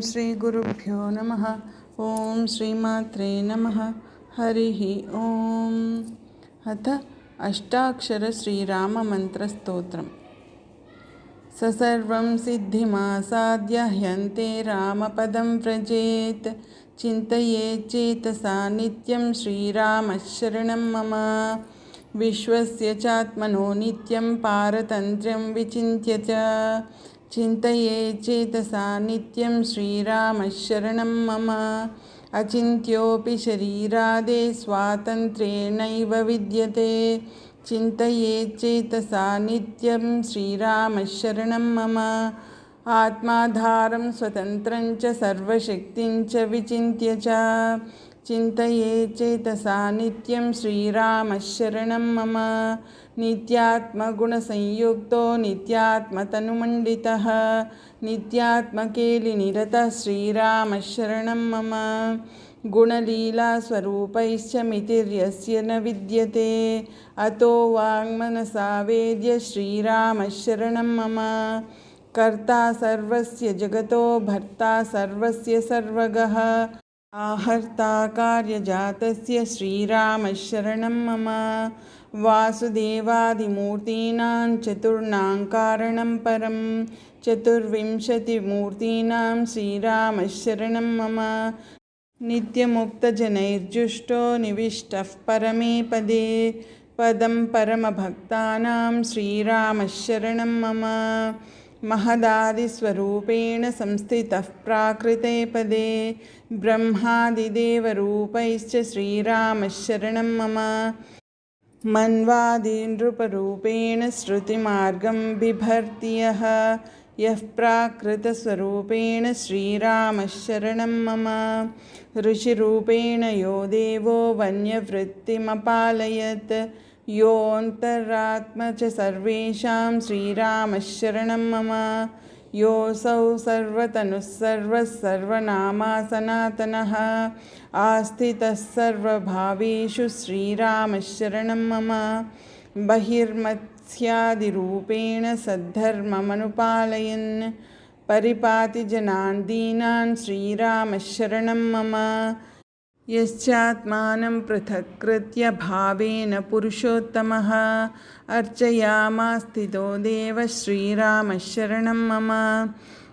శ్రీ గురుభ్యో నమ. ఓం శ్రీమాత్రే నమ. హరి ఓం. అథ అష్టాక్షర శ్రీరామమంత్రస్తోత్రం ససర్వం సిద్ధిమాసాద్య హ్యంతే రామపదం వ్రజేత్. చింతయే చేతసా నిత్యం శ్రీరామశరణం మమ. విశ్వస్య చాత్మనో నిత్యం పారతంత్ర్యం విచింత్య చ చింతయేచ్చేతసా నిత్యం శ్రీరామశరణం మమ అచింత్యోపి శరీరాదే స్వాతంత్ర్యేణైవ విద్యతే చింతయేచ్చేతసా నిత్యం శ్రీరామశరణం మమ ఆత్మాధారం స్వతంత్రం చ సర్వశక్తిం చ విచింత్య चिन्तये चेतसा नित्यं श्रीरामशरणं मम नित्यात्मगुणसंयुक्तो नित्यात्मतनुमण्डितः नित्यात्मकेलिनिरतः श्रीरामशरणं मम गुणलीलास्वरूपैश्च मितिर्यस्य न विद्यते अतो वाङ्मनसा वेद्य श्रीरामशरणं मम कर्ता सर्वस्य जगतो भर्ता सर्वस्य सर्वगः आहर्ता कार्यजातस्य श्रीरामशरणं मम वासुदेवादिमूर्तीनां चतुर्णां कारणं परं चतुर्विंशतिमूर्तीनां श्रीरामशरणं मम नित्यमुक्तजनैर्जुष्टो निविष्टः परमे पदे पदं परमभक्तानां श्रीरामशरणं मम महदादिस्वरूपेण संस्थितः प्राकृते पदे। ब्रह्मादिदेवरूपैश्च श्रीरामशरणं मम। मन्वादिनृपरूपेण श्रुतिमार्गं बिभर्ति यः यः प्राकृतस्वरूपेण श्रीरामशरणं मम। ऋषिरूपेण यो देवो वन्यवृत्तिमपालयत् योऽन्तरात्म च सर्वेषां श्रीरामशरणं मम योऽसौ सर्वतनुः सर्वः सर्वनामा सनातनः आस्थितः सर्वभावेषु श्रीरामशरणं मम बहिर्मत्स्यादिरूपेण सद्धर्ममनुपालयन् परिपाति जनान् दीनान् श्रीरामशरणं मम यश्चात्मानं पृथक्कृत्य भावेन पुरुषोत्तमः। अर्चयामास्थितो देवः श्रीरामशरणं मम।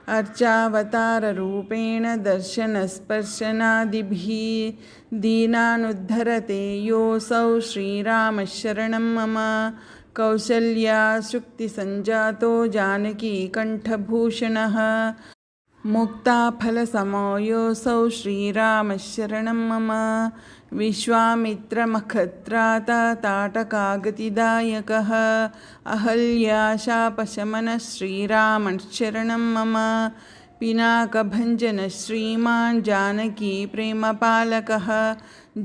अर्चावताररूपेण दर्शनस्पर्शनादिभिः। दीनानुद्धरते योऽसौ श्रीरामशरणं मम। कौसल्याशुक्तिसञ्जातो जानकीकण्ठभूषणः मुक्ताफलसमयोऽसौ श्रीरामशरणं मम। विश्वामित्रमखत्राता ताटकागतिदायकः अहल्याशापशमनः श्रीरामशरणं मम। पिनाकभञ्जनः श्रीमान् जानकीप्रेमपालकः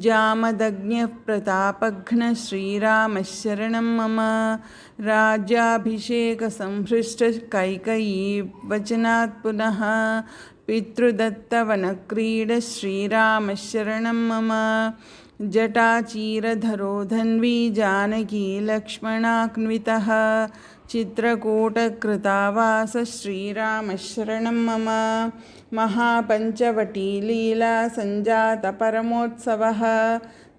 जामदज्ञप्रतापघ्नश्रीरामशरणं मम राज्याभिषेकसंहृष्टकैकयीवचनात् पुनः पितृदत्तवनक्रीडश्रीरामशरणं मम जटाचीरधरो धन्वी जानकी लक्ष्मणान्वितः चित्रकूटकृतावास श्रीरामशरणं मम महापञ्चवटीलीला सञ्जातपरमोत्सवः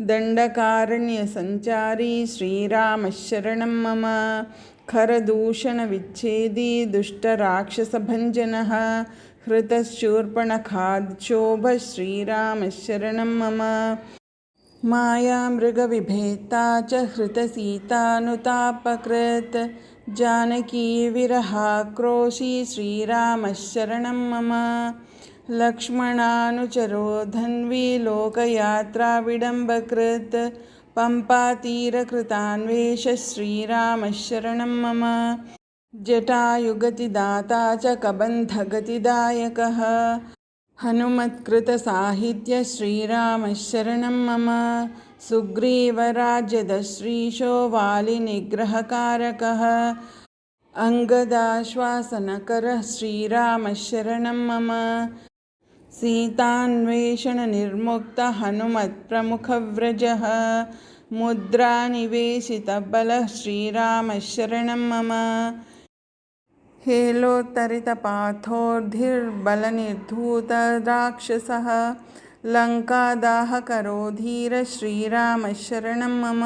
दण्डकारण्यसञ्चारी श्रीरामशरणं मम खरदूषणविच्छेदी दुष्टराक्षसभञ्जनः हृतश्चूर्पणखाक्षोभः श्रीरामशरणं मम। मायामृगविभेत्ता च हृतसीतानुतापकृत् जानकी विरहाक्रोशी श्रीरामशरणं मम लक्ष्मणानुचरो धन्वी लोकयात्राविडम्बकृत् पम्पातीरकृतान्वेष श्रीरामशरणं मम जटायुगतिदाता च कबन्धगतिदायकः हनुमत्कृतसाहित्य श्रीरामशरणं मम सुग्रीवराज्यदश्रीशो वालिनिग्रहकारकः अङ्गदाश्वासनकरः श्रीरामशरणं मम। सीतान्वेषणनिर्मुक्तः हनुमत्प्रमुखव्रजः मुद्रानिवेशितबलः श्रीरामशरणं मम हेलोत्तरितपाथोर्धिर्बलनिर्धूतराक्षसः लङ्कादाहकरो धीर श्रीरामः शरणं मम।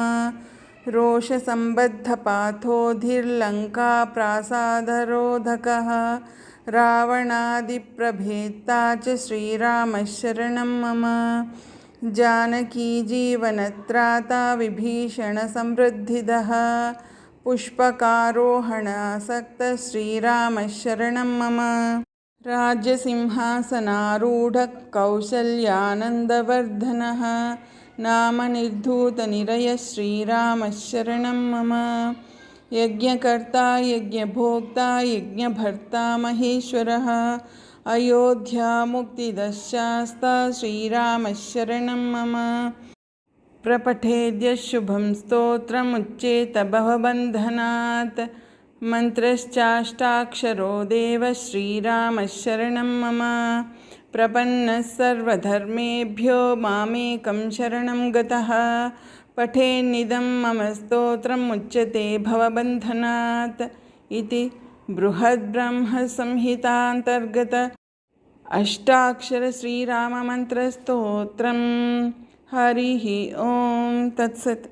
रोषसम्बद्धपाथोधिर्लङ्काप्रासादरोधकः रावणादिप्रभेत्ता च श्रीरामः शरणं मम। जानकीजीवनत्राता विभीषणसमृद्धिदः। पुष्पकारोहणासक्तः श्रीरामः शरणं मम राज्यसिंहासनारूढः कौसल्यानन्दवर्धनः नामनिर्धूतनिरयः श्रीरामः शरणं मम यज्ञकर्ता यज्ञभोक्ता यज्ञभर्ता महेश्वरः अयोध्यामुक्तिदशास्ता श्रीरामः शरणं मम प्रपठेद्य शुभं स्तोत्रमुच्चेत भवबन्धनात् मन्त्रश्चाष्टाक्षरो देवः श्रीरामः मम। प्रपन्नः सर्वधर्मेभ्यो मामेकं शरणं गतः। पठेन्निदं मम स्तोत्रमुच्यते भवबन्धनात्। इति बृहद्ब्रह्मसंहितान्तर्गत। अष्टाक्षरश्रीराममन्त्रस्तोत्रम्। हरिः ॐ तत्सत्